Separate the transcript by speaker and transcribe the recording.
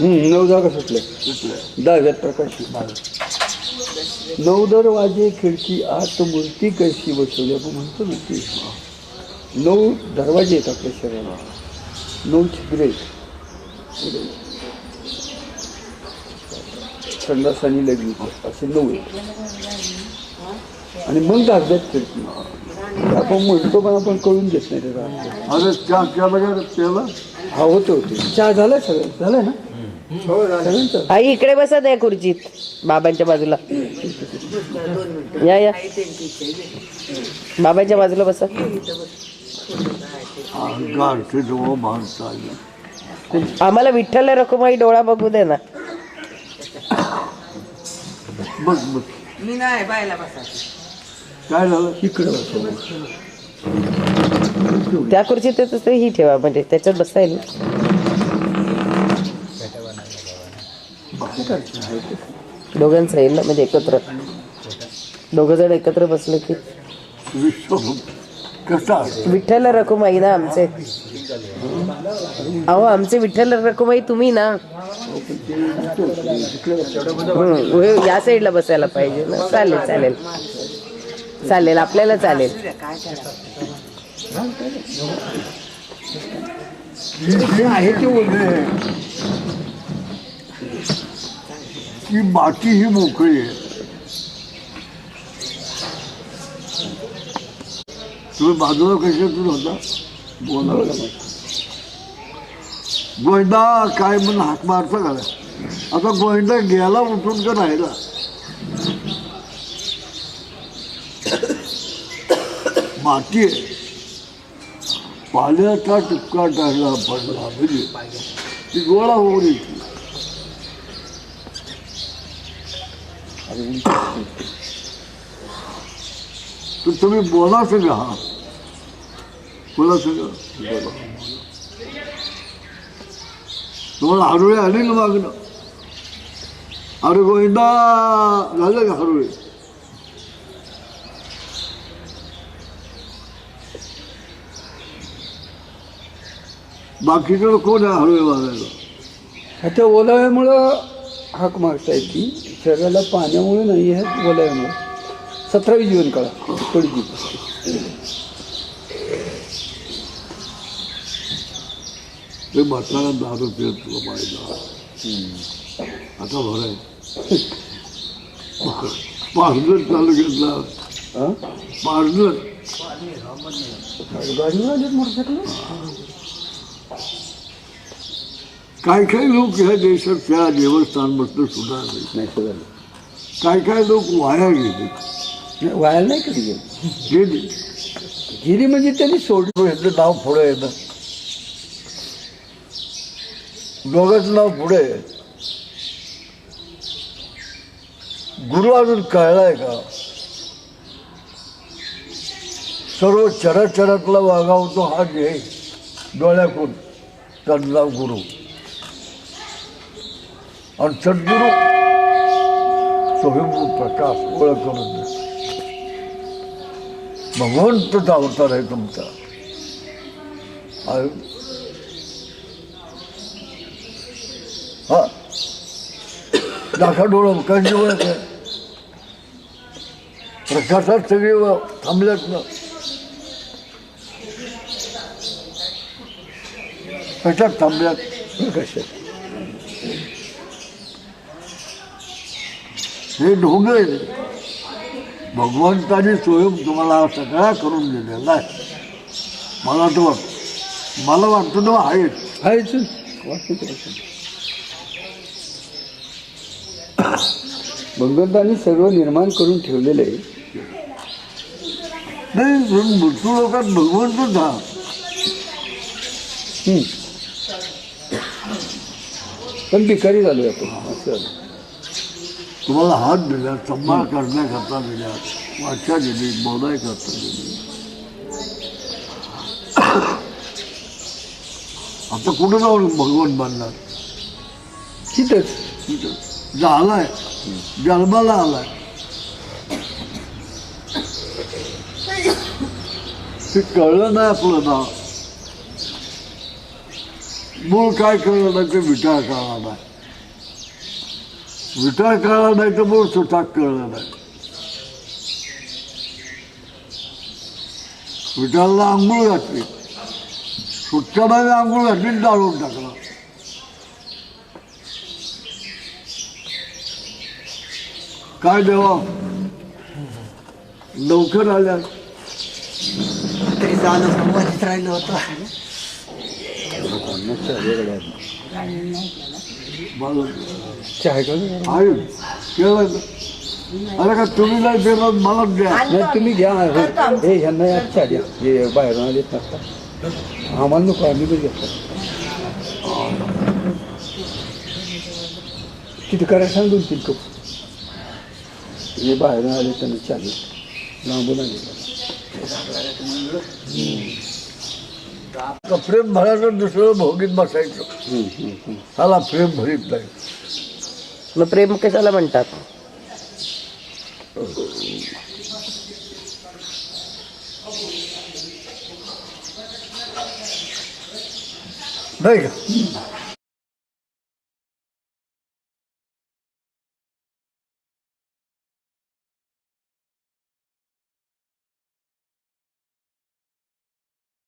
Speaker 1: हम्म, नऊ जागा सुटल्या. दहाव्यात प्रकाश नऊ दरवाजे खिडकी आत मूर्ती कशी बसवली आपण म्हणतो ना ती नऊ दरवाजे आहेत आपल्या शरीराला. नऊ छिद्रे आहेत. संडास आणि लग्न असे नऊ आहेत. आणि मग दहाव्यात खिडकी. आपण म्हणतो पण आपण कळून घेत नाही.
Speaker 2: त्याला
Speaker 1: हा होते होते. चहा झाला सगळं? झालं ना?
Speaker 3: आई इकडे बसत आहे खुर्चीत बाबांच्या बाजूला. या या. बाबांच्या बाजूला बसा. आम्हाला विठ्ठल रखुमाई डोळा बघू दे ना.
Speaker 2: बघ बघ
Speaker 4: मी नाही बायला बसा.
Speaker 2: काय झालं?
Speaker 1: इकडं बसवलं
Speaker 3: त्या खुर्चीत तसं ही ठेवा म्हणजे त्याच्यात बसता येईल दोघांचं येईल ना म्हणजे एकत्र. दोघ जण एकत्र बसले की विठ्ठल रखुमाई ना आमचे. अहो आमचे विठ्ठल रखुमाई तुम्ही ना. या साईडला बसायला पाहिजे ना. चालेल चालेल. चालेल आपल्याला चालेल.
Speaker 2: आहे ते की बाकी ही मोकळी आहे. तुम्ही बाजूला कशातून होता? बोला गोविंदा काय म्हणून हाक मारता का? आता गोविंदा गेला उठून का राहिला माती आहे. पाण्याचा टुपका टाकला पडला म्हणजे ती गोळा होऊन येते. तर तुम्ही बोला सगळं हा. बोला सगळं. बोला तुम्हाला हरुळे आले ना मागणं. अरे गोविंदा झालं का हरुळे बाकीकडं कोण आहे हरुळे मागायला?
Speaker 1: ह्याच्या ओलाव्यामुळं हाक मारता येते शरीराला पाण्यामुळे नाही आहे ओलाव्यामुळे सतरावी जीवन काळा पडली
Speaker 2: ते म्हातारा दारू पित तुला पाहिजे. आता भराय पार्लर चालू घेतला पार्लर.
Speaker 1: मोटरसायकल
Speaker 2: काय काय लोक ह्या देशात त्या देवस्थानमधलं सुधारले
Speaker 1: नाही. सगळं
Speaker 2: काय काय लोक वाया गेले.
Speaker 1: नाही व्हायला नाही कधी गेलं.
Speaker 2: गेले.
Speaker 1: गेली म्हणजे त्यांनी सोडलं
Speaker 2: ह्याचं नाव पुढे ना दोघांचं नाव पुढे आहे. गुरु अजून कळलाय का? सर्व चराचरातला वागावतो हा जे डोळ्याकून त्याचं नाव गुरु. आणि सद्गुरू स्वयंभू प्रकाश ओळख करून भगवंत भगवंतचा अवतार आहे तुमचा. हा. दाखा डोळं कशी ओळख आहे. प्रकाशात सगळी थांबल्यात ना. कशात थांबल्यात
Speaker 1: कशात
Speaker 2: हे ढोंगे भगवंताने स्वयं तुम्हाला सगळा करून दिलेला आहे मला तर वाट मला वाटतं आहेत
Speaker 1: आहेच वाटतं ते असं. भगवंतांनी सर्व निर्माण करून ठेवलेलं आहे
Speaker 2: नाही मृत्यू लोकात भगवंतच हा
Speaker 1: हम्म. पण भिकारी झालोय आपण असं झालं.
Speaker 2: तुम्हाला हात दिला संभाळ करण्याकरता दिल्या वाचा दिली बोलायकरता दिली आता कुठं जाऊन भगवान बांधणार
Speaker 1: तिथंच
Speaker 2: तिथं झालाय जन्माला आलाय ते कळलं नाही आपलं नाव मूळ काय कळलं नाही ते विचार कळला नाही विचार कळला नाही तर मग सुद्धा कळलं नाही. विठाला आंघोळ घातली. सुट्टाने आंघोळ घातली डाळून टाकला. काय देवा? लवकर आल्या.
Speaker 5: तरी जाणं संबंधित राहिलं होतं.
Speaker 1: चहा का नाही?
Speaker 2: आहे केलं. अरे का तुम्ही नाही देणार मला द्या.
Speaker 1: नाही तुम्ही घ्या. हे ह्यांना या चहा द्या हे बाहेरून आलेत नसता आम्हाला नको आम्ही पण घेतो किती करायला सांग दोन तीन कप. हे बाहेरून आले त्यांना चालेल लांबून आले.
Speaker 2: प्रेम भरायचं दुसरं भोगीत बसायचं. त्याला प्रेम भरीत नाही.
Speaker 3: मग प्रेम कशाला म्हणतात?
Speaker 2: नाही का?